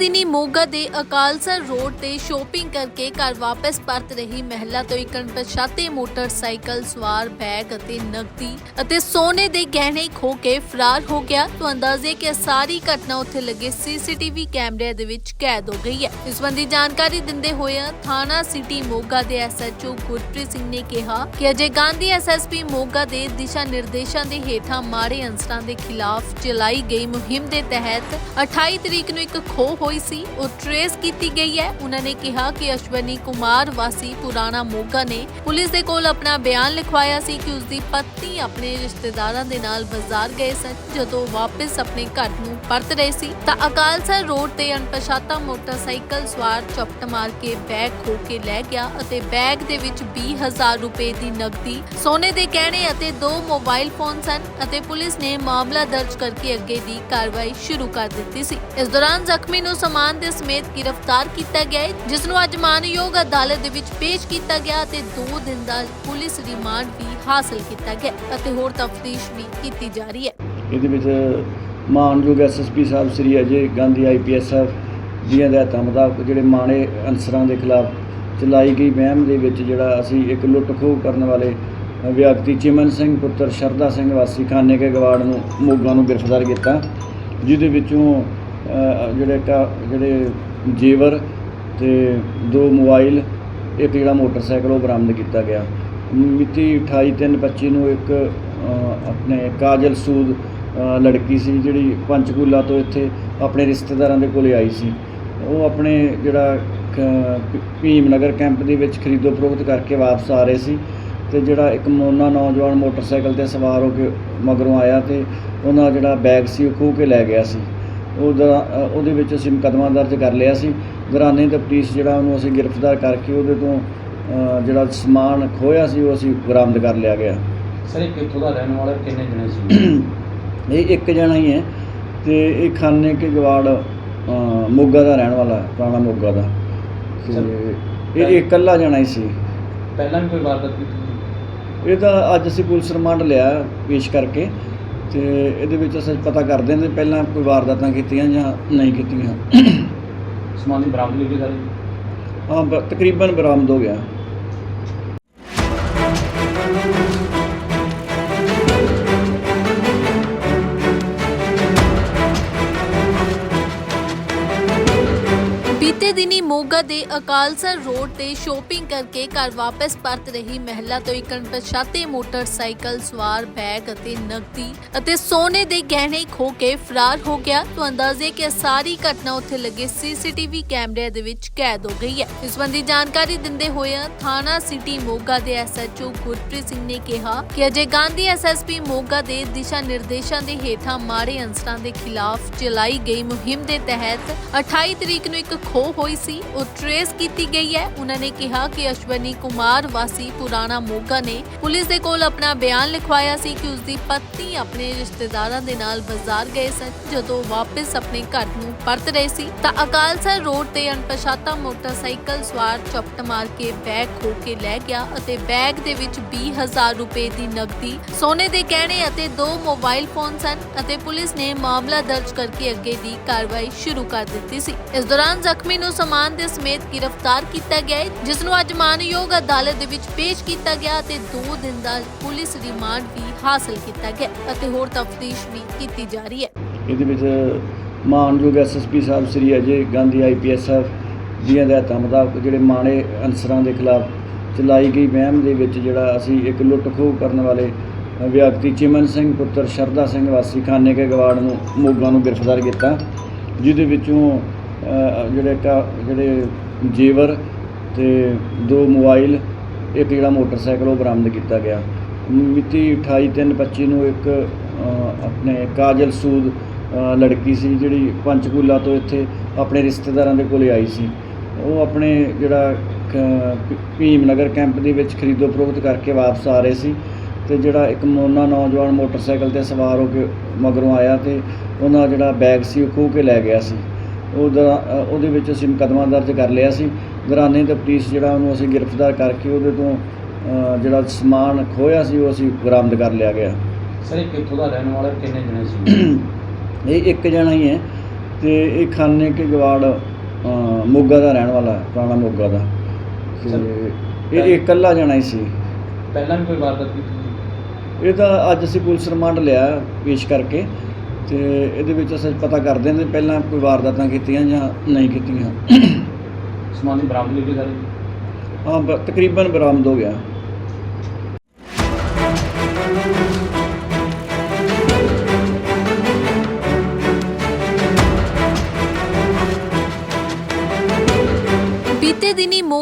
ਦਿਨੀ ਮੋਗਾ ਦੇ ਅਕਾਲਸਰ ਰੋਡ ਤੇ ਸ਼ੋਪਿੰਗ ਕਰਕੇ ਘਰ ਵਾਪਸ ਪਰਤ ਰਹੀ ਮਹਿਲਾ ਤੋਂ ਇੱਕ ਅਣਪਛਾਤੇ ਮੋਟਰਸਾਈਕਲ, ਸਵਾਰ ਬੈਗ ਅਤੇ ਨਕਦੀ ਅਤੇ ਸੋਨੇ ਦੇ ਗਹਿਣੇ ਖੋ ਕੇ ਫਰਾਰ ਹੋ ਗਿਆ। ਤੋਂ ਅੰਦਾਜ਼ੇ ਕਿ ਸਾਰੀ ਘਟਨਾ ਉੱਥੇ ਲੱਗੇ ਸੀਸੀਟੀਵੀ ਕੈਮਰਿਆਂ ਦੇ ਵਿੱਚ ਕੈਦ ਹੋ ਗਈ ਹੈ। ਇਸ ਸੰਬੰਧੀ ਜਾਣਕਾਰੀ ਦਿੰਦੇ ਹੋਏ ਥਾਣਾ ਸਿਟੀ ਮੋਗਾ ਦੇ ਐਸਐਚਓ ਗੁਰਪ੍ਰੀਤ ਸਿੰਘ ਨੇ ਕਿਹਾ ਕਿ ਅਜੇ ਗਾਂਧੀ ਐਸਐਸਪੀ ਮੋਗਾ ਦੇ ਦਿਸ਼ਾ ਨਿਰਦੇਸ਼ਾਂ ਦੇ ਹੇਠਾਂ ਮਾੜੇ ਅੰਸਰਾਂ ਦੇ ਖਿਲਾਫ ਚਲਾਈ ਗਈ ਮੁਹਿੰਮ ਦੇ ਤਹਿਤ 28 ਤਰੀਕ ਨੂੰ ਇੱਕ ਖੋਹ ਹੋਈ ਸੀ, ਉਹ ਟਰੇਸ ਕੀਤੀ ਗਈ ਹੈ। ਉਹਨਾਂ ਨੇ ਕਿਹਾ ਕਿ ਅਸ਼ਵਨੀ ਕੁਮਾਰ ਵਾਸੀ ਪੁਰਾਣਾ ਮੋਗਾ ਨੇ ਪੁਲਿਸ ਦੇ ਕੋਲ ਆਪਣਾ ਬਿਆਨ ਲਿਖਵਾਇਆ ਸੀ ਕਿ ਉਸ ਦੀ ਪਤਨੀ ਆਪਣੇ ਰਿਸ਼ਤੇਦਾਰਾਂ ਦੇ ਨਾਲ ਬਾਜ਼ਾਰ ਗਏ ਸਨ। ਜਦੋਂ ਵਾਪਸ ਆਪਣੇ ਘਰ ਨੂੰ ਪਰਤ ਰਹੇ ਸੀ, ਤਾਂ ਅਕਾਲਸਰ ਰੋਡ ਤੇ ਅਣਪਛਾਤਾ ਮੋਟਰਸਾਈਕਲ ਸਵਾਰ ਚਪਟ ਮਾਰ ਕੇ ਬੈਗ ਖੋ ਕੇ ਲੈ ਗਿਆ ਅਤੇ ਬੈਗ ਦੇ ਵਿੱਚ 20000 ਰੁਪਏ ਦੀ ਨਕਦੀ, ਸੋਨੇ ਦੇ ਗਹਿਣੇ ਅਤੇ ਦੋ ਮੋਬਾਈਲ ਫੋਨ ਸਨ ਅਤੇ ਪੁਲਿਸ ਨੇ ਮਾਮਲਾ ਦਰਜ ਕਰਕੇ ਅੱਗੇ ਦੀ ਕਾਰਵਾਈ ਸ਼ੁਰੂ ਕਰ ਦਿੱਤੀ ਸੀ। ਇਸ ਦੌਰਾਨ ਜ਼ਖਮੀ ਨੂੰ ਸਮਾਨ ਦੇ ਸਮੇਤ ਗ੍ਰਿਫਤਾਰ ਕੀਤਾ ਗਿਆ ਹੈ, ਜਿਸ ਨੂੰ ਅੱਜ ਮਾਨਯੋਗ ਅਦਾਲਤ ਦੇ ਵਿੱਚ ਪੇਸ਼ ਕੀਤਾ ਗਿਆ ਅਤੇ 2 ਦਿਨ ਦਾ ਪੁਲਿਸ ਰਿਮਾਂਡ ਵੀ ਹਾਸਲ ਕੀਤਾ ਗਿਆ ਅਤੇ ਹੋਰ ਤਫਤੀਸ਼ ਵੀ ਕੀਤੀ ਜਾ ਰਹੀ ਹੈ। ਇਹਦੇ ਵਿੱਚ ਮਾਨਯੋਗ ਐਸਐਸਪੀ ਸਾਹਿਬ ਸ੍ਰੀ ਅਜੇ ਗਾਂਧੀ ਆਈਪੀਐਸ ਸਾਹਿਬ ਦੀਆਂ ਹਦਾਇਤਾਂ ਮੁਤਾਬਕ ਜਿਹੜੇ ਮਾੜੇ ਅਨਸਰਾਂ ਦੇ ਖਿਲਾਫ ਚਲਾਈ ਗਈ ਵਹਿਮ ਦੇ ਵਿੱਚ ਜਿਹੜਾ ਅਸੀਂ ਇੱਕ ਲੁੱਟ ਖੋਹ ਕਰਨ ਵਾਲੇ ਵਿਅਕਤੀ ਚਿਮਨ ਸਿੰਘ ਪੁੱਤਰ ਸ਼ਰਦਾ ਸਿੰਘ ਵਾਸੀ ਖਾਨੇ ਕੇ ਗਵਾੜ ਨੂੰ ਮੋਗਾ ਨੂੰ ਗ੍ਰਿਫਤਾਰ ਕੀਤਾ ਜਿਹਦੇ ਵਿੱਚੋਂ ਜਿਹੜੇ ਕਾ ਜਿਹੜੇ ਜੇਵਰ ਤੇ ਦੋ ਮੋਬਾਈਲ ਇੱਕ ਜਿਹੜਾ ਮੋਟਰਸਾਈਕਲ ਉਹ ਬਰਾਮਦ ਕੀਤਾ ਗਿਆ। ਮਿਤੀ 28/3/25 ਨੂੰ ਇੱਕ ਆਪਣੇ ਕਾਜਲ ਸੂਦ ਲੜਕੀ ਸੀ ਜਿਹੜੀ ਪੰਚਕੂਲਾ ਤੋਂ ਇੱਥੇ ਆਪਣੇ ਰਿਸ਼ਤੇਦਾਰਾਂ ਦੇ ਕੋਲੇ ਆਈ ਸੀ। ਉਹ ਆਪਣੇ ਜਿਹੜਾ ਭੀਮ ਨਗਰ ਕੈਂਪ ਦੇ ਵਿੱਚ ਖਰੀਦੋ ਫਰੋਖਤ ਕਰਕੇ ਵਾਪਸ ਆ ਰਹੇ ਸੀ ਤੇ ਜਿਹੜਾ ਇੱਕ ਮੋਨਾ ਨੌਜਵਾਨ ਮੋਟਰਸਾਈਕਲ ਤੇ ਸਵਾਰ ਹੋ ਕੇ ਮਗਰੋਂ ਆਇਆ ਤੇ ਉਹਨਾਂ ਦਾ ਜਿਹੜਾ ਬੈਗ ਸੀ ਉਹ ਖੋਹ ਕੇ ਲੈ ਗਿਆ ਸੀ। ਉਹਦਾ ਉਹਦੇ ਵਿੱਚ ਅਸੀਂ ਮੁਕੱਦਮਾ ਦਰਜ ਕਰ ਲਿਆ ਸੀ। ਦੌਰਾਨੇ ਤਫਤੀਸ਼ ਜਿਹੜਾ ਉਹਨੂੰ ਅਸੀਂ ਗ੍ਰਿਫਤਾਰ ਕਰਕੇ ਉਹਦੇ ਤੋਂ ਜਿਹੜਾ ਸਮਾਨ ਖੋਇਆ ਸੀ ਉਹ ਅਸੀਂ ਬਰਾਮਦ ਕਰ ਲਿਆ ਗਿਆ। ਸਰ ਇਹ ਕਿੱਥੋਂ ਦਾ ਰਹਿਣ ਵਾਲਾ ਕਿੰਨੇ ਜਣੇ ਸੀ? ਇਹ ਇੱਕ ਜਣਾ ਹੀ ਹੈ ਤੇ ਇਹ ਖਾਨੇ ਕੇ ਗਵਾੜ ਮੋਗਾ ਦਾ ਰਹਿਣ ਵਾਲਾ ਹੈ, ਪੁਰਾਣਾ ਮੋਗਾ ਦਾ। ਤੇ ਇਹ ਇਕੱਲਾ ਜਣਾ ਹੀ ਸੀ। ਪਹਿਲਾਂ ਵੀ ਕੋਈ ਵਾਰਦਾਤ ਕੀਤੀ? ਇਹ ਤਾਂ ਅੱਜ ਅਸੀਂ ਪੁਲਿਸ ਰਿਮਾਂਡ ਲਿਆ ਪੇਸ਼ ਕਰਕੇ। ਤੇ ਇਹਦੇ ਵਿੱਚ ਅਸੀਂ ਪਤਾ ਕਰਦੇ ਹਾਂ ਕਿ ਪਹਿਲਾਂ ਕੋਈ ਵਾਰਦਾਤਾਂ ਕੀਤੀਆਂ ਜਾਂ ਨਹੀਂ ਕੀਤੀਆਂ। ਸਮਾਨ ਦੀ ਬਰਾਮਦਗੀ ਹੋਈ ਸਾਰੀ ਹਾਂ ਬ- ਤਕਰੀਬਨ ਬਰਾਮਦ ਹੋ ਗਿਆ। ਮੋਗਾ ਦੇ ਅਕਾਲਸਰ ਰੋਡ ਤੇ ਸ਼ੋਪਿੰਗ ਕਰਕੇ ਘਰ ਵਾਪਸ ਪਰਤ ਰਹੀ ਮਹਿਲਾ ਤੋਂ ਇੱਕ ਅਣਪਛਾਤੇ ਮੋਟਰਸਾਈਕਲ, ਸਵਾਰ ਬੈਗ ਅਤੇ ਨਕਦੀ ਅਤੇ ਸੋਨੇ ਦੇ ਗਹਿਣੇ ਖੋ ਕੇ ਫਰਾਰ ਹੋ ਗਿਆ। ਤੋਂ ਅੰਦਾਜ਼ੇ ਕਿ ਸਾਰੀ ਘਟਨਾ ਉੱਥੇ ਲੱਗੇ ਸੀਸੀਟੀਵੀ ਕੈਮਰਿਆਂ ਦੇ ਵਿੱਚ ਕੈਦ ਹੋ ਗਈ ਹੈ। ਇਸ ਸੰਬੰਧੀ ਜਾਣਕਾਰੀ ਦਿੰਦੇ ਹੋਏ ਥਾਣਾ ਸਿਟੀ ਮੋਗਾ ਦੇ ਐਸਐਚਓ ਗੁਰਪ੍ਰੀਤ ਸਿੰਘ ਨੇ ਕਿਹਾ ਕਿ ਅਜੇ ਗਾਂਧੀ ਐਸਐਸਪੀ ਮੋਗਾ ਦੇ ਦਿਸ਼ਾ ਨਿਰਦੇਸ਼ਾਂ ਦੇ ਹੇਠਾਂ ਮਾੜੇ ਅੰਸਰਾਂ ਦੇ ਖਿਲਾਫ ਚਲਾਈ ਗਈ ਮੁਹਿੰਮ ਦੇ ਤਹਿਤ 28 ਤਰੀਕ ਨੂੰ ਇੱਕ ਖੋਹ ਹੋਈ ਸੀ। ਉਹ ਟਰੇਸ ਕੀਤੀ ਗਈ ਹੈ। ਉਹਨਾਂ ਨੇ ਕਿਹਾ ਕਿ ਅਸ਼ਵਨੀ ਕੁਮਾਰ ਵਾਸੀ ਪੁਰਾਣਾ ਮੋਗਾ ਨੇ ਪੁਲਿਸ ਦੇ ਕੋਲ ਆਪਣਾ ਬਿਆਨ ਲਿਖਵਾਇਆ ਸੀ ਕਿ ਉਸ ਦੀ ਪਤਨੀ ਆਪਣੇ ਰਿਸ਼ਤੇਦਾਰਾਂ ਦੇ ਨਾਲ ਬਾਜ਼ਾਰ ਗਏ ਸਨ। ਜਦੋਂ ਵਾਪਸ ਆਪਣੇ ਘਰ ਨੂੰ ਪਰਤ ਰਹੇ ਸੀ, ਤਾਂ ਅਕਾਲਸਰ ਰੋਡ ਤੇ ਅਣਪਛਾਤਾ ਮੋਟਰਸਾਈਕਲ ਸਵਾਰ ਚਪਟ ਮਾਰ ਕੇ ਬੈਗ ਖੋ ਕੇ ਲੈ ਗਿਆ ਅਤੇ ਬੈਗ ਦੇ ਵਿੱਚ 20000 ਰੁਪਏ ਦੀ ਨਕਦੀ, ਸੋਨੇ ਦੇ ਗਹਿਣੇ ਅਤੇ ਦੋ ਮੋਬਾਈਲ ਫੋਨ ਸਨ ਅਤੇ ਪੁਲਿਸ ਨੇ ਮਾਮਲਾ ਦਰਜ ਕਰਕੇ ਅੱਗੇ ਦੀ ਕਾਰਵਾਈ ਸ਼ੁਰੂ ਕਰ ਦਿੱਤੀ ਸੀ। ਇਸ ਦੌਰਾਨ ਜ਼ਖਮੀ ਨੂੰ ਸਮਾਨ ਦੇ ਸਮੇਤ ਗ੍ਰਿਫਤਾਰ ਕੀਤਾ ਗਿਆ ਹੈ, ਜਿਸ ਨੂੰ ਅੱਜ ਮਾਨਯੋਗ ਅਦਾਲਤ ਦੇ ਵਿੱਚ ਪੇਸ਼ ਕੀਤਾ ਗਿਆ ਅਤੇ 2 ਦਿਨ ਦਾ ਪੁਲਿਸ ਰਿਮਾਂਡ ਵੀ ਹਾਸਲ ਕੀਤਾ ਗਿਆ ਅਤੇ ਹੋਰ ਤਫਤੀਸ਼ ਵੀ ਕੀਤੀ ਜਾ ਰਹੀ ਹੈ। ਇਹਦੇ ਵਿੱਚ ਮਾਨਯੋਗ ਐਸਐਸਪੀ ਸਾਹਿਬ ਸ੍ਰੀ ਅਜੇ ਗਾਂਧੀ ਆਈਪੀਐਸ ਸਾਹਿਬ ਦੀਆਂ ਹਦਾਇਤਾਂ ਮੁਤਾਬਕ ਜਿਹੜੇ ਮਾੜੇ ਅਨਸਰਾਂ ਦੇ ਖਿਲਾਫ ਚਲਾਈ ਗਈ ਮੁਹਿੰਮ ਦੇ ਵਿੱਚ ਜਿਹੜਾ ਅਸੀਂ ਇੱਕ ਲੁੱਟ ਖੋਹ ਕਰਨ ਵਾਲੇ ਵਿਅਕਤੀ ਚਿਮਨ ਸਿੰਘ ਪੁੱਤਰ ਸ਼ਰਦਾ ਸਿੰਘ ਵਾਸੀ ਖਾਨੇ ਕੇ ਗਵਾੜ ਨੂੰ ਮੋਗਾ ਨੂੰ ਗ੍ਰਿਫਤਾਰ ਕੀਤਾ ਜਿਹਦੇ ਵਿੱਚੋਂ ਜਿਹੜੇ ਕਾ ਜਿਹੜੇ ਜੇਵਰ ਤੇ ਦੋ ਮੋਬਾਈਲ, ਇੱਕ ਜਿਹੜਾ ਮੋਟਰਸਾਈਕਲ, ਉਹ ਬਰਾਮਦ ਕੀਤਾ ਗਿਆ। ਮਿਤੀ 28/3/25 ਨੂੰ ਇੱਕ ਆਪਣੇ ਕਾਜਲ ਸੂਦ ਲੜਕੀ ਸੀ ਜਿਹੜੀ ਪੰਚਕੂਲਾ ਤੋਂ ਇੱਥੇ ਆਪਣੇ ਰਿਸ਼ਤੇਦਾਰਾਂ ਦੇ ਕੋਲੇ ਆਈ ਸੀ। ਉਹ ਆਪਣੇ ਜਿਹੜਾ ਭੀਮ ਨਗਰ ਕੈਂਪ ਦੇ ਵਿੱਚ ਖਰੀਦੋ ਫਰੋਖਤ ਕਰਕੇ ਵਾਪਸ ਆ ਰਹੇ ਸੀ ਤੇ ਜਿਹੜਾ ਇੱਕ ਮੋਨਾ ਨੌਜਵਾਨ ਮੋਟਰਸਾਈਕਲ ਤੇ ਸਵਾਰ ਹੋ ਕੇ ਮਗਰੋਂ ਆਇਆ ਤੇ ਉਹਨਾਂ ਜਿਹੜਾ ਬੈਗ ਸੀ ਉਹ ਖੋਹ ਕੇ ਲੈ ਗਿਆ ਸੀ। ਉਹਦਾ ਉਹਦੇ ਵਿੱਚ ਅਸੀਂ ਮੁਕੱਦਮਾ ਦਰਜ ਕਰ ਲਿਆ ਸੀ। ਦੌਰਾਨੇ ਤਫਤੀਸ਼ ਜਿਹੜਾ ਉਹਨੂੰ ਅਸੀਂ ਗ੍ਰਿਫਤਾਰ ਕਰਕੇ ਉਹਦੇ ਤੋਂ ਜਿਹੜਾ ਸਮਾਨ ਖੋਇਆ ਸੀ ਉਹ ਅਸੀਂ ਬਰਾਮਦ ਕਰ ਲਿਆ ਗਿਆ। ਸਰ ਇਹ ਕਿੱਥੋਂ ਦਾ ਰਹਿਣ ਵਾਲਾ? ਕਿੰਨੇ ਜਣੇ ਸੀ? ਇਹ ਇੱਕ ਜਣਾ ਹੀ ਹੈ ਤੇ ਇਹ ਖਾਨੇ ਕੇ ਗਵਾੜ ਮੋਗਾ ਦਾ ਰਹਿਣ ਵਾਲਾ ਹੈ, ਪੁਰਾਣਾ ਮੋਗਾ ਦਾ। ਤੇ ਇਹ ਇਹ ਇਕੱਲਾ ਜਾਣਾ ਹੀ ਸੀ। ਪਹਿਲਾਂ ਵੀ ਕੋਈ ਵਾਰਦਾਤ ਕੀਤੀ ਇਹ ਤਾਂ ਅੱਜ ਅਸੀਂ ਪੁਲਿਸ ਰਿਮਾਂਡ ਲਿਆ ਪੇਸ਼ ਕਰਕੇ। ਤੇ ਇਹਦੇ ਵਿੱਚ ਅਸੀਂ ਪਤਾ ਕਰਦੇ ਹਾਂ ਕਿ ਪਹਿਲਾਂ ਕੋਈ ਵਾਰਦਾਤਾਂ ਕੀਤੀਆਂ ਜਾਂ ਨਹੀਂ ਕੀਤੀਆਂ। ਸਮਾਨ ਦੀ ਬਰਾਮਦਗੀ ਵੀ ਸਾਰੀ? ਹਾਂ ਬ- ਤਕਰੀਬਨ ਬਰਾਮਦ ਹੋ ਗਿਆ।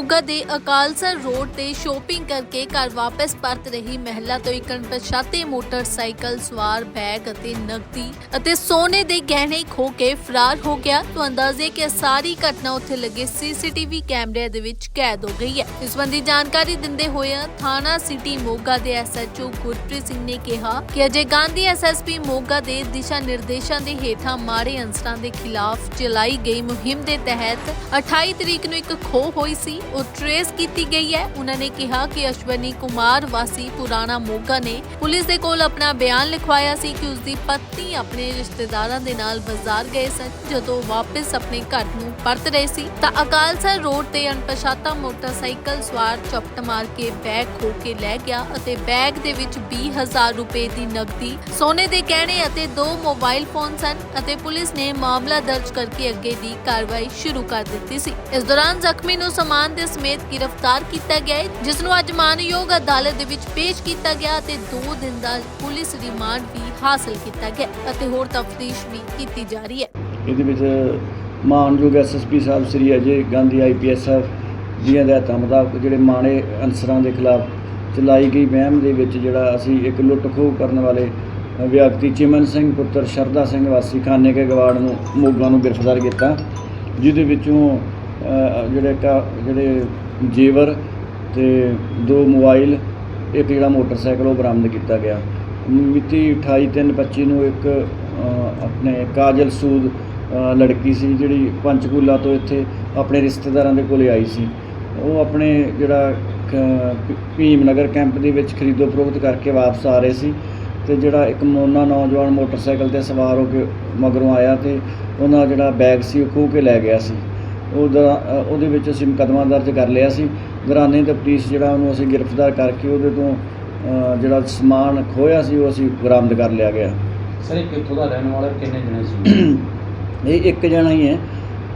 ਮੋਗਾ ਦੇ ਅਕਾਲਸਰ ਰੋਡ ਤੇ ਸ਼ੋਪਿੰਗ ਕਰਕੇ ਘਰ ਵਾਪਸ ਪਰਤ ਰਹੀ ਮਹਿਲਾ ਤੋਂ ਇੱਕ ਅਣਪਛਾਤੇ ਮੋਟਰਸਾਈਕਲ, ਸਵਾਰ ਬੈਗ ਅਤੇ ਨਕਦੀ ਅਤੇ ਸੋਨੇ ਦੇ ਗਹਿਣੇ ਖੋ ਕੇ ਫਰਾਰ ਹੋ ਗਿਆ। ਤੋਂ ਅੰਦਾਜ਼ੇ ਕਿ ਸਾਰੀ ਘਟਨਾ ਉੱਥੇ ਲੱਗੇ ਸੀਸੀਟੀਵੀ ਕੈਮਰਿਆਂ ਦੇ ਵਿੱਚ ਕੈਦ ਹੋ ਗਈ ਹੈ। ਇਸ ਸੰਬੰਧੀ ਜਾਣਕਾਰੀ ਦਿੰਦੇ ਹੋਏ ਥਾਣਾ ਸਿਟੀ ਮੋਗਾ ਦੇ ਐਸਐਚਓ ਗੁਰਪ੍ਰੀਤ ਸਿੰਘ ਨੇ ਕਿਹਾ ਕਿ ਅਜੇ ਗਾਂਧੀ ਐਸਐਸਪੀ ਮੋਗਾ ਦੇ ਦਿਸ਼ਾ ਨਿਰਦੇਸ਼ਾਂ ਦੇ ਹੇਠਾਂ ਮਾੜੇ ਅੰਸਰਾਂ ਦੇ ਖਿਲਾਫ ਚਲਾਈ ਗਈ ਮੁਹਿੰਮ ਦੇ ਤਹਿਤ 28 ਤਰੀਕ ਨੂੰ ਇੱਕ ਖੋਹ ਹੋਈ ਸੀ। ਉਹ ਟਰੇਸ ਕੀਤੀ ਗਈ ਹੈ। ਉਹਨਾਂ ਨੇ ਕਿਹਾ ਕਿ ਅਸ਼ਵਨੀ ਕੁਮਾਰ ਵਾਸੀ ਪੁਰਾਣਾ ਮੋਗਾ ਨੇ ਪੁਲਿਸ ਦੇ ਕੋਲ ਆਪਣਾ ਬਿਆਨ ਲਿਖਵਾਇਆ ਸੀ ਕਿ ਉਸ ਦੀ ਪਤਨੀ ਆਪਣੇ ਰਿਸ਼ਤੇਦਾਰਾਂ ਦੇ ਨਾਲ ਬਾਜ਼ਾਰ ਗਏ ਸਨ। ਜਦੋਂ ਵਾਪਸ ਆਪਣੇ ਘਰ ਨੂੰ ਪਰਤ ਰਹੇ ਸੀ, ਤਾਂ ਅਕਾਲਸਰ ਰੋਡ ਤੇ ਅਣਪਛਾਤਾ ਮੋਟਰਸਾਈਕਲ ਸਵਾਰ ਚਪਟ ਮਾਰ ਕੇ ਬੈਗ ਖੋ ਕੇ ਲੈ ਗਿਆ ਅਤੇ ਬੈਗ ਦੇ ਵਿੱਚ 20000 ਰੁਪਏ ਦੀ ਨਕਦੀ, ਸੋਨੇ ਦੇ ਗਹਿਣੇ ਅਤੇ ਦੋ ਮੋਬਾਈਲ ਫੋਨ ਸਨ ਅਤੇ ਪੁਲਿਸ ਨੇ ਮਾਮਲਾ ਦਰਜ ਕਰਕੇ ਅੱਗੇ ਦੀ ਕਾਰਵਾਈ ਸ਼ੁਰੂ ਕਰ ਦਿੱਤੀ ਸੀ। ਇਸ ਦੌਰਾਨ ਜ਼ਖਮੀ ਨੂੰ ਸਮਾਨ ਦੇ ਸਮੇਤ ਗ੍ਰਿਫਤਾਰ ਕੀਤਾ ਗਿਆ ਹੈ, ਜਿਸ ਨੂੰ ਅੱਜ ਮਾਨਯੋਗ ਅਦਾਲਤ ਦੇ ਵਿੱਚ ਪੇਸ਼ ਕੀਤਾ ਗਿਆ ਅਤੇ 2 ਦਿਨ ਦਾ ਪੁਲਿਸ ਰਿਮਾਂਡ ਵੀ ਹਾਸਲ ਕੀਤਾ ਗਿਆ ਅਤੇ ਹੋਰ ਤਫਤੀਸ਼ ਵੀ ਕੀਤੀ ਜਾ ਰਹੀ ਹੈ। ਇਹਦੇ ਵਿੱਚ ਮਾਨਯੋਗ ਐਸਐਸਪੀ ਸਾਹਿਬ ਸ੍ਰੀ ਅਜੇ ਗਾਂਧੀ ਆਈਪੀਐਸ ਸਾਹਿਬ ਦੀਆਂ ਹਦਾਇਤਾਂ ਮੁਤਾਬਕ ਜਿਹੜੇ ਮਾੜੇ ਅਨਸਰਾਂ ਦੇ ਖਿਲਾਫ ਚਲਾਈ ਗਈ ਵਹਿਮ ਦੇ ਵਿੱਚ ਜਿਹੜਾ ਅਸੀਂ ਇੱਕ ਲੁੱਟ ਖੋਹ ਕਰਨ ਵਾਲੇ ਵਿਅਕਤੀ ਚਿਮਨ ਸਿੰਘ ਪੁੱਤਰ ਸ਼ਰਦਾ ਸਿੰਘ ਵਾਸੀ ਖਾਨੇ ਕੇ ਗਵਾੜ ਨੂੰ ਮੋਗਾ ਨੂੰ ਗ੍ਰਿਫਤਾਰ ਕੀਤਾ ਜਿਹਦੇ ਵਿੱਚੋਂ ਜਿਹੜੇ ਕਾ ਜਿਹੜੇ ਜੇਵਰ ਤੇ ਦੋ ਮੋਬਾਈਲ, ਇੱਕ ਜਿਹੜਾ ਮੋਟਰਸਾਈਕਲ, ਉਹ ਬਰਾਮਦ ਕੀਤਾ ਗਿਆ। ਮਿਤੀ 28/3/25 ਨੂੰ ਇੱਕ ਆਪਣੇ ਕਾਜਲ ਸੂਦ ਲੜਕੀ ਸੀ ਜਿਹੜੀ ਪੰਚਕੂਲਾ ਤੋਂ ਇੱਥੇ ਆਪਣੇ ਰਿਸ਼ਤੇਦਾਰਾਂ ਦੇ ਕੋਲੇ ਆਈ ਸੀ। ਉਹ ਆਪਣੇ ਜਿਹੜਾ ਭੀਮ ਨਗਰ ਕੈਂਪ ਦੇ ਵਿੱਚ ਖਰੀਦੋ ਫਰੋਖਤ ਕਰਕੇ ਵਾਪਸ ਆ ਰਹੇ ਸੀ ਤੇ ਜਿਹੜਾ ਇੱਕ ਮੋਨਾ ਨੌਜਵਾਨ ਮੋਟਰਸਾਈਕਲ ਤੇ ਸਵਾਰ ਹੋ ਕੇ ਮਗਰੋਂ ਆਇਆ ਤੇ ਉਹਨਾਂ ਜਿਹੜਾ ਬੈਗ ਸੀ ਉਹ ਖੋਹ ਕੇ ਲੈ ਗਿਆ ਸੀ। ਉਹਦਾ ਉਹਦੇ ਵਿੱਚ ਅਸੀਂ ਮੁਕੱਦਮਾ ਦਰਜ ਕਰ ਲਿਆ ਸੀ। ਦੌਰਾਨੇ ਤਫਤੀਸ਼ ਜਿਹੜਾ ਉਹਨੂੰ ਅਸੀਂ ਗ੍ਰਿਫਤਾਰ ਕਰਕੇ ਉਹਦੇ ਤੋਂ ਜਿਹੜਾ ਸਮਾਨ ਖੋਇਆ ਸੀ ਉਹ ਅਸੀਂ ਬਰਾਮਦ ਕਰ ਲਿਆ ਗਿਆ। ਸਰ ਇਹ ਕਿੱਥੋਂ ਦਾ ਰਹਿਣ ਵਾਲਾ ਕਿੰਨੇ ਜਣੇ ਸੀ? ਇਹ ਇੱਕ ਜਣਾ ਹੀ ਹੈ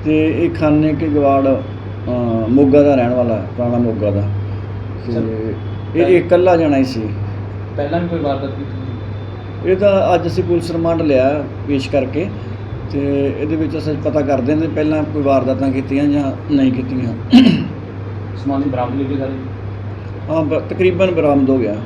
ਤੇ ਇਹ ਖਾਨੇ ਕੇ ਗਵਾੜ ਮੋਗਾ ਦਾ ਰਹਿਣ ਵਾਲਾ ਪੁਰਾਣਾ ਮੋਗਾ ਦਾ। ਤੇ ਇਹ ਇਹ ਇਕੱਲਾ ਜਣਾ ਹੀ ਸੀ। ਪਹਿਲਾਂ ਵੀ ਕੋਈ ਵਾਰਦਾਤ ਕੀਤੀ ਇਹ ਤਾਂ ਅੱਜ ਅਸੀਂ ਪੁਲਿਸ ਰਿਮਾਂਡ ਲਿਆ ਪੇਸ਼ ਕਰਕੇ। ਤੇ ਇਹਦੇ ਵਿੱਚ ਅਸੀਂ ਪਤਾ ਕਰਦੇ ਹਾਂ ਕਿ ਪਹਿਲਾਂ ਕੋਈ ਵਾਰਦਾਤਾਂ ਕੀਤੀਆਂ ਜਾਂ ਨਹੀਂ ਕੀਤੀਆਂ। ਸਮਾਨ ਦੀ ਬਰਾਮਦਗੀ ਵੀ ਸਾਰੀ? ਹਾਂ ਬ- ਤਕਰੀਬਨ ਬਰਾਮਦ ਹੋ ਗਿਆ।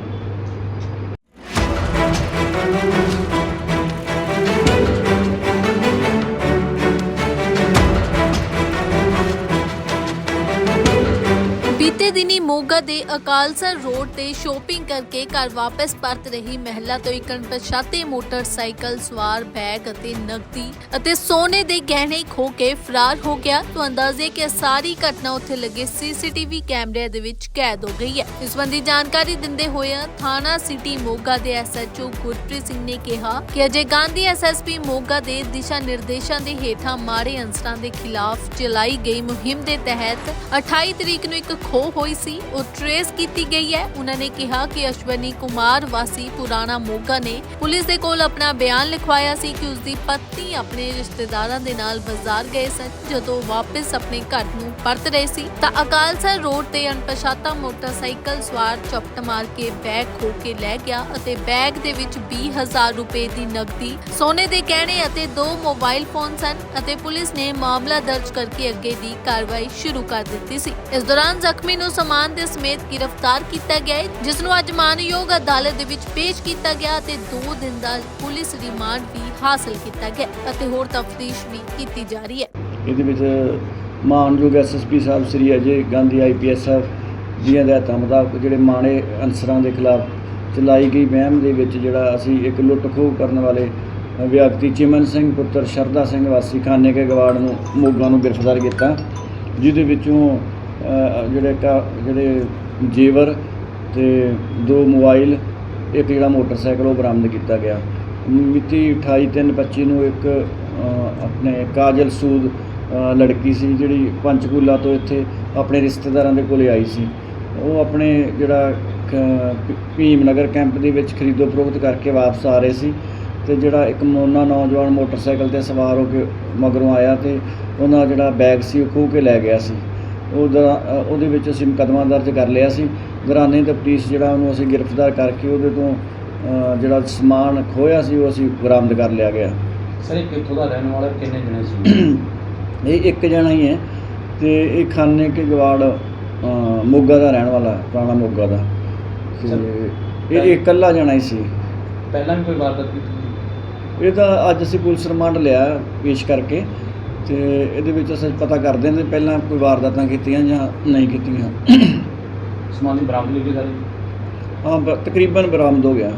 ਮੋਗਾ ਦੇ ਅਕਾਲਸਰ ਰੋਡ ਤੇ ਸ਼ੋਪਿੰਗ ਕਰਕੇ ਘਰ ਵਾਪਸ ਪਰਤ ਰਹੀ ਮਹਿਲਾ ਤੋਂ ਇੱਕ ਅਣਪਛਾਤੇ ਮੋਟਰਸਾਈਕਲ, ਸਵਾਰ ਬੈਗ ਅਤੇ ਨਕਦੀ ਅਤੇ ਸੋਨੇ ਦੇ ਗਹਿਣੇ ਖੋ ਕੇ ਫਰਾਰ ਹੋ ਗਿਆ। ਤੋਂ ਅੰਦਾਜ਼ੇ ਕਿ ਸਾਰੀ ਘਟਨਾ ਉੱਥੇ ਲੱਗੇ ਸੀਸੀਟੀਵੀ ਕੈਮਰਿਆਂ ਦੇ ਵਿੱਚ ਕੈਦ ਹੋ ਗਈ ਹੈ। ਇਸ ਸੰਬੰਧੀ ਜਾਣਕਾਰੀ ਦਿੰਦੇ ਹੋਏ ਥਾਣਾ ਸਿਟੀ ਮੋਗਾ ਦੇ ਐਸਐਚਓ ਗੁਰਪ੍ਰੀਤ ਸਿੰਘ ਨੇ ਕਿਹਾ ਕਿ ਅਜੇ ਗਾਂਧੀ ਐਸਐਸਪੀ ਮੋਗਾ ਦੇ ਦਿਸ਼ਾ ਨਿਰਦੇਸ਼ਾਂ ਦੇ ਹੇਠਾਂ ਮਾੜੇ ਅੰਸਰਾਂ ਦੇ ਖਿਲਾਫ ਚਲਾਈ ਗਈ ਮੁਹਿੰਮ ਦੇ ਤਹਿਤ 28 ਤਰੀਕ ਨੂੰ ਇੱਕ ਖੋਹ ਹੋਈ ਸੀ। ਉਹ ਟਰੇਸ ਕੀਤੀ ਗਈ ਹੈ। ਉਹਨਾਂ ਨੇ ਕਿਹਾ ਕਿ ਅਸ਼ਵਨੀ ਕੁਮਾਰ ਵਾਸੀ ਪੁਰਾਣਾ ਮੋਗਾ ਨੇ ਪੁਲਿਸ ਦੇ ਕੋਲ ਆਪਣਾ ਬਿਆਨ ਲਿਖਵਾਇਆ ਸੀ ਕਿ ਉਸ ਦੀ ਪਤਨੀ ਆਪਣੇ ਰਿਸ਼ਤੇਦਾਰਾਂ ਦੇ ਨਾਲ ਬਾਜ਼ਾਰ ਗਏ ਸਨ। ਜਦੋਂ ਵਾਪਸ ਆਪਣੇ ਘਰ ਨੂੰ ਪਰਤ ਰਹੇ ਸੀ, ਤਾਂ ਅਕਾਲਸਰ ਰੋਡ ਤੇ ਅਣਪਛਾਤਾ ਮੋਟਰਸਾਈਕਲ ਸਵਾਰ ਚਪਟ ਮਾਰ ਕੇ ਬੈਗ ਖੋ ਕੇ ਲੈ ਗਿਆ ਅਤੇ ਬੈਗ ਦੇ ਵਿੱਚ 20000 ਰੁਪਏ ਦੀ ਨਕਦੀ, ਸੋਨੇ ਦੇ ਗਹਿਣੇ ਅਤੇ ਦੋ ਮੋਬਾਈਲ ਫੋਨ ਸਨ ਅਤੇ ਪੁਲਿਸ ਨੇ ਮਾਮਲਾ ਦਰਜ ਕਰਕੇ ਅੱਗੇ ਦੀ ਕਾਰਵਾਈ ਸ਼ੁਰੂ ਕਰ ਦਿੱਤੀ ਸੀ। ਇਸ ਦੌਰਾਨ ਜ਼ਖਮੀ ਨੂੰ ਸਮਾਨ ਦੇ ਸਮੇਤ ਗ੍ਰਿਫਤਾਰ ਕੀਤਾ ਗਿਆ ਹੈ, ਜਿਸ ਨੂੰ ਅੱਜ ਮਾਨਯੋਗ ਅਦਾਲਤ ਦੇ ਵਿੱਚ ਪੇਸ਼ ਕੀਤਾ ਗਿਆ ਅਤੇ 2 ਦਿਨ ਦਾ ਪੁਲਿਸ ਰਿਮਾਂਡ ਵੀ ਹਾਸਲ ਕੀਤਾ ਗਿਆ ਅਤੇ ਹੋਰ ਤਫਤੀਸ਼ ਵੀ ਕੀਤੀ ਜਾ ਰਹੀ ਹੈ। ਇਹਦੇ ਵਿੱਚ ਮਾਨਯੋਗ ਐਸਐਸਪੀ ਸਾਹਿਬ ਸ੍ਰੀ ਅਜੇ ਗਾਂਧੀ ਆਈਪੀਐਸ ਸਾਹਿਬ ਦੀਆਂ ਹਦਾਇਤਾਂ ਮੁਤਾਬਕ ਜਿਹੜੇ ਮਾੜੇ ਅਨਸਰਾਂ ਦੇ ਖਿਲਾਫ ਚਲਾਈ ਗਈ ਵਹਿਮ ਦੇ ਵਿੱਚ ਜਿਹੜਾ ਅਸੀਂ ਇੱਕ ਲੁੱਟ ਖੋਹ ਕਰਨ ਵਾਲੇ ਵਿਅਕਤੀ ਚਿਮਨ ਸਿੰਘ ਪੁੱਤਰ ਸ਼ਰਦਾ ਸਿੰਘ ਵਾਸੀ ਖਾਨੇ ਕੇ ਗਵਾੜ ਨੂੰ ਮੋਗਾ ਨੂੰ ਗ੍ਰਿਫਤਾਰ ਕੀਤਾ ਜਿਹਦੇ ਵਿੱਚੋਂ ਜਿਹੜੇ ਕਾ ਜਿਹੜੇ ਜੇਵਰ ਤੇ ਦੋ ਮੋਬਾਈਲ, ਇੱਕ ਜਿਹੜਾ ਮੋਟਰਸਾਈਕਲ ਉਹ ਬਰਾਮਦ ਕੀਤਾ ਗਿਆ। ਮਿਤੀ 28/3/25 ਨੂੰ ਇੱਕ ਆਪਣੇ ਕਾਜਲ ਸੂਦ ਲੜਕੀ ਸੀ ਜਿਹੜੀ ਪੰਚਕੂਲਾ ਤੋਂ ਇੱਥੇ ਆਪਣੇ ਰਿਸ਼ਤੇਦਾਰਾਂ ਦੇ ਕੋਲੇ ਆਈ ਸੀ। ਉਹ ਆਪਣੇ ਜਿਹੜਾ ਭੀਮ ਨਗਰ ਕੈਂਪ ਦੇ ਵਿੱਚ ਖਰੀਦੋ ਫਰੋਖਤ ਕਰਕੇ ਵਾਪਸ ਆ ਰਹੇ ਸੀ ਤੇ ਜਿਹੜਾ ਇੱਕ ਮੋਨਾ ਨੌਜਵਾਨ ਮੋਟਰਸਾਈਕਲ ਤੇ ਸਵਾਰ ਹੋ ਕੇ ਮਗਰੋਂ ਆਇਆ ਤੇ ਉਹਨਾਂ ਦਾ ਜਿਹੜਾ ਬੈਗ ਸੀ ਉਹ ਖੋਹ ਕੇ ਲੈ ਗਿਆ ਸੀ। ਉਹਦਾ ਉਹਦੇ ਵਿੱਚ ਅਸੀਂ ਮੁਕੱਦਮਾ ਦਰਜ ਕਰ ਲਿਆ ਸੀ। ਦੌਰਾਨੇ ਤੇ ਪੁਲਿਸ ਜਿਹੜਾ ਉਹਨੂੰ ਅਸੀਂ ਗ੍ਰਿਫਤਾਰ ਕਰਕੇ ਉਹਦੇ ਤੋਂ ਜਿਹੜਾ ਸਮਾਨ ਖੋਇਆ ਸੀ ਉਹ ਅਸੀਂ ਬਰਾਮਦ ਕਰ ਲਿਆ ਗਿਆ। ਸਰ ਇਹ ਕਿੱਥੋਂ ਦਾ ਰਹਿਣ ਵਾਲਾ? ਕਿੰਨੇ ਜਣੇ ਸੀ? ਇਹ ਇੱਕ ਜਣਾ ਹੀ ਹੈ ਤੇ ਇਹ ਖਾਨੇ ਕੇ ਗਵਾੜ ਮੋਗਾ ਦਾ ਰਹਿਣ ਵਾਲਾ ਪੁਰਾਣਾ ਮੋਗਾ ਦਾ। ਇਹ ਇਕੱਲਾ ਜਣਾ ਹੀ ਸੀ। ਪਹਿਲਾਂ ਵੀ ਕੋਈ ਵਾਰਦਾਤ ਕੀਤੀ ਇਹ ਤਾਂ ਅੱਜ ਅਸੀਂ ਪੁਲਿਸ ਰਿਮਾਂਡ ਲਿਆ ਪੇਸ਼ ਕਰਕੇ। ਤੇ ਇਹਦੇ ਵਿੱਚ ਅਸੀਂ ਪਤਾ ਕਰਦੇ ਹਾਂ ਕਿ ਪਹਿਲਾਂ ਕੋਈ ਵਾਰਦਾਤਾਂ ਕੀਤੀਆਂ ਜਾਂ ਨਹੀਂ ਕੀਤੀਆਂ। ਸਮਾਨ ਦੀ ਬਰਾਮਦਗੀ ਹੋਈ ਸਾਰੀ? ਹਾਂ ਬ- ਤਕਰੀਬਨ ਬਰਾਮਦ ਹੋ ਗਿਆ।